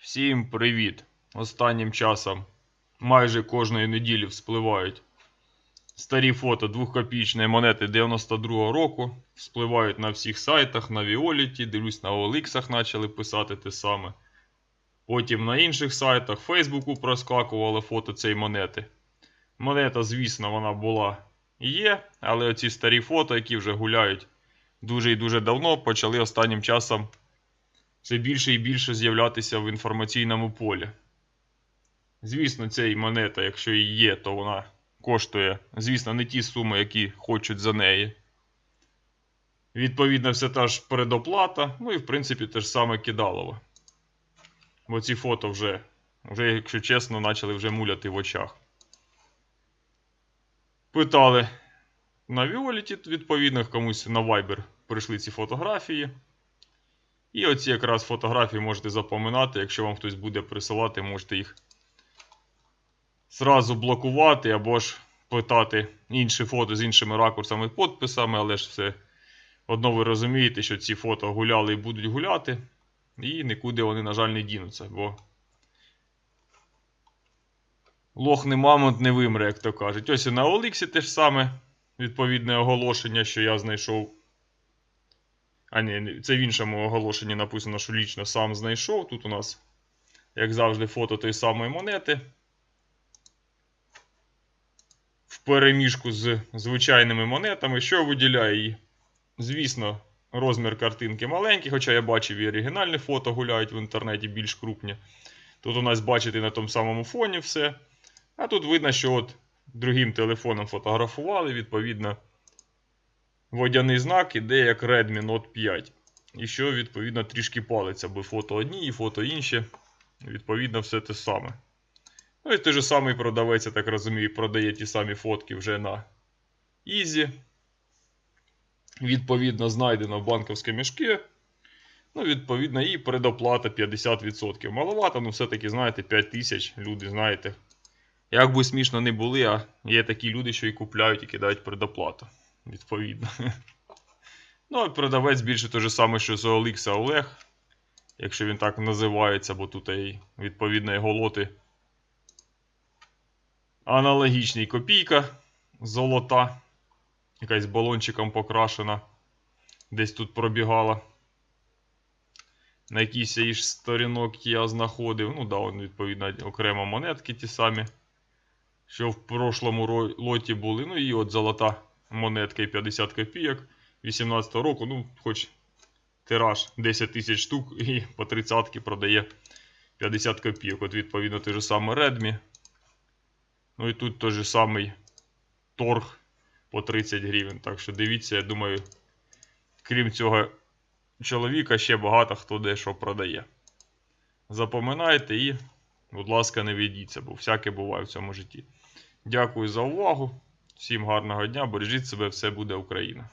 Всім привіт! Останнім часом майже кожної неділі вспливають старі фото двохкопійчної монети 92-го року. Вспливають на всіх сайтах, на Віоліті, дивлюсь, на OLX почали писати те саме. Потім на інших сайтах, Фейсбуку проскакували фото цієї монети. Монета, звісно, вона була і є, але оці старі фото, які вже гуляють дуже і дуже давно, почали останнім часом все більше і більше з'являтися в інформаційному полі. Звісно, ця монета, якщо і є, то вона коштує, звісно, не ті суми, які хочуть за неї. Відповідно, все та ж передоплата, ну і в принципі те ж саме кидалово. Бо ці фото вже, вже, якщо чесно, почали вже муляти в очах. Питали на Віоліті, відповідно, комусь на Viber прийшли ці фотографії. І оці якраз фотографії можете запоминати. Якщо вам хтось буде присилати, можете їх зразу блокувати або ж питати інші фото з іншими ракурсами і підписами, але ж все одно ви розумієте, що ці фото гуляли і будуть гуляти, і нікуди вони, на жаль, не дінуться, бо лох не мамонт не вимре, як то кажуть. Ось і на Оліксі те ж саме відповідне оголошення, що я знайшов. А ні, це в іншому оголошенні написано, що лічно сам знайшов. Тут у нас, як завжди, фото тої самої монети. В переміжку з звичайними монетами, що виділяє її. Звісно, розмір картинки маленький, хоча я бачив і оригінальні фото гуляють в інтернеті більш крупні. Тут у нас бачите на тому самому фоні все. А тут видно, що от другим телефоном фотографували, відповідно водяний знак іде як Redmi Note 5. І що, відповідно, трішки палиться, бо фото одні і фото інші. Відповідно, все те саме. Ну і той же самий продавець, я так розумію, продає ті самі фотки вже на Easy. Відповідно, знайдено банковські мішки. Ну, відповідно, і предоплата 50%. Маловато, ну все-таки, знаєте, 5 тисяч. Люди, знаєте. Як би смішно не були, а є такі люди, що і купляють і кидають предоплату відповідно. Ну, а продавець більше той же саме, що з OLX Олег, якщо він так називається, бо тут і відповідно його лоти аналогічний копійка золота, якась балончиком покрашена, десь тут пробігала. На якийсь іж сторінок я знаходив. Ну, да, відповідно, окремо монетки ті самі, що в прошлому лоті були. Ну і от золота монетка і 50 копійок 18 року, ну, хоч тираж 10 тисяч штук і по 30 продає 50 копійок. От, відповідно, той же самий Redmi. Ну і тут той же самий торг по 30 гривень. Так що дивіться, я думаю, крім цього чоловіка, ще багато хто дещо продає. Запоминайте і, будь ласка, не ведіться, бо всяке буває в цьому житті. Дякую за увагу. Всім гарного дня, бережіть себе, все буде Україна.